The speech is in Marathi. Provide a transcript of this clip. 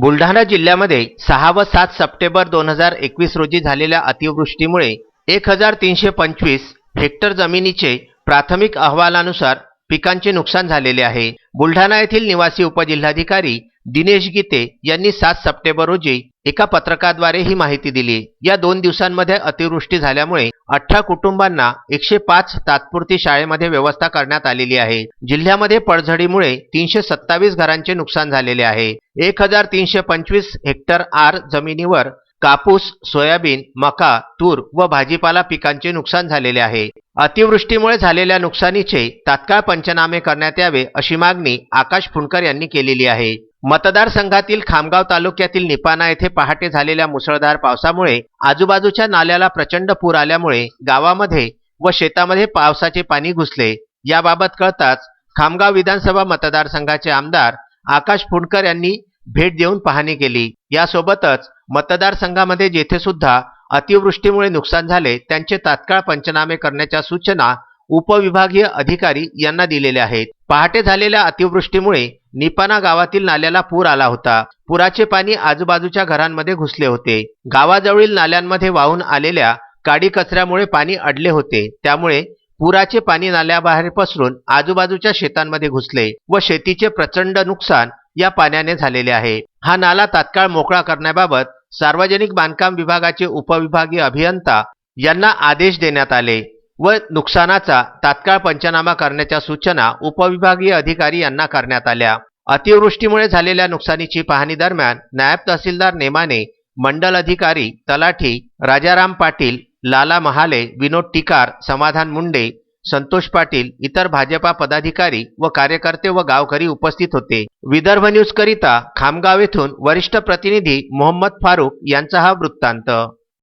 बुलढाणा जिल्ह्यामध्ये सहा व सात सप्टेंबर दोन हजार एकवीस रोजी झालेल्या अतिवृष्टीमुळे एक हजार तीनशे पंचवीस हेक्टर जमिनीचे प्राथमिक अहवालानुसार पिकांचे नुकसान झालेले आहे. बुलढाणा येथील निवासी उपजिल्हाधिकारी दिनेश गीते यांनी सात सप्टेंबर रोजी एका पत्रकाद्वारे ही माहिती दिली. या दोन दिवसांमध्ये अतिवृष्टी झाल्यामुळे अठरा कुटुंबांना एकशे पाच तात्पुरती शाळेमध्ये व्यवस्था करण्यात आलेली आहे. जिल्ह्यामध्ये पडझडीमुळे तीनशे सत्तावीस घरांचे नुकसान झालेले आहे. एक हजार तीनशे पंचवीस हेक्टर आर जमिनीवर कापूस सोयाबीन मका तूर व भाजीपाला पिकांचे नुकसान झालेले आहे. अतिवृष्टीमुळे झालेल्या नुकसानीचे तात्काळ पंचनामे करण्यात यावे अशी मागणी आकाश फुंडकर यांनी केलेली आहे. मतदारसंघातील खामगाव तालुक्यातील निपाणा येथे पहाटे झालेल्या मुसळधार पावसामुळे आजूबाजूच्या नाल्याला प्रचंड पूर आल्यामुळे गावामध्ये व शेतामध्ये पावसाचे पाणी घुसले. याबाबत कळताच खामगाव विधानसभा मतदारसंघाचे आमदार आकाश फुंडकर यांनी भेट देऊन पाहणी केली. यासोबतच मतदारसंघामध्ये जेथे सुद्धा अतिवृष्टीमुळे नुकसान झाले त्यांचे तात्काळ पंचनामे करण्याच्या सूचना उपविभागीय अधिकारी यांना दिलेल्या आहेत. पहाटे झालेल्या अतिवृष्टीमुळे निपाणा गावातील नाल्याला पूर आला होता. पुराचे पाणी आजूबाजूच्या घरांमध्ये घुसले होते. गावाजवळील नाल्यांमध्ये वाहून आलेल्या काडी कचऱ्यामुळे पाणी अडले होते. त्यामुळे पुराचे पाणी नाल्याबाहेर पसरून आजूबाजूच्या शेतांमध्ये घुसले व शेतीचे प्रचंड नुकसान या पाण्याने झालेले आहे. हा नाला तात्काळ मोकळा करण्याबाबत सार्वजनिक बांधकाम विभागाचे उपविभागीय अभियंता यांना आदेश देण्यात आले. व नुकसानाचा तात्काळ पंचनामा करण्याच्या सूचना उपविभागीय अधिकारी यांना करण्यात आल्या. अतिवृष्टीमुळे झालेल्या नुकसानीची पाहणी दरम्यान नायब तहसीलदार नेमाने मंडल अधिकारी तलाठी राजाराम पाटील लाला महाले विनोद टिकार समाधान मुंडे संतोष पाटील इतर भाजपा पदाधिकारी व कार्यकर्ते व गावकरी उपस्थित होते. विदर्भ न्यूज करिता खामगाव येथून वरिष्ठ प्रतिनिधी मोहम्मद फारूक यांचा हा वृत्तांत.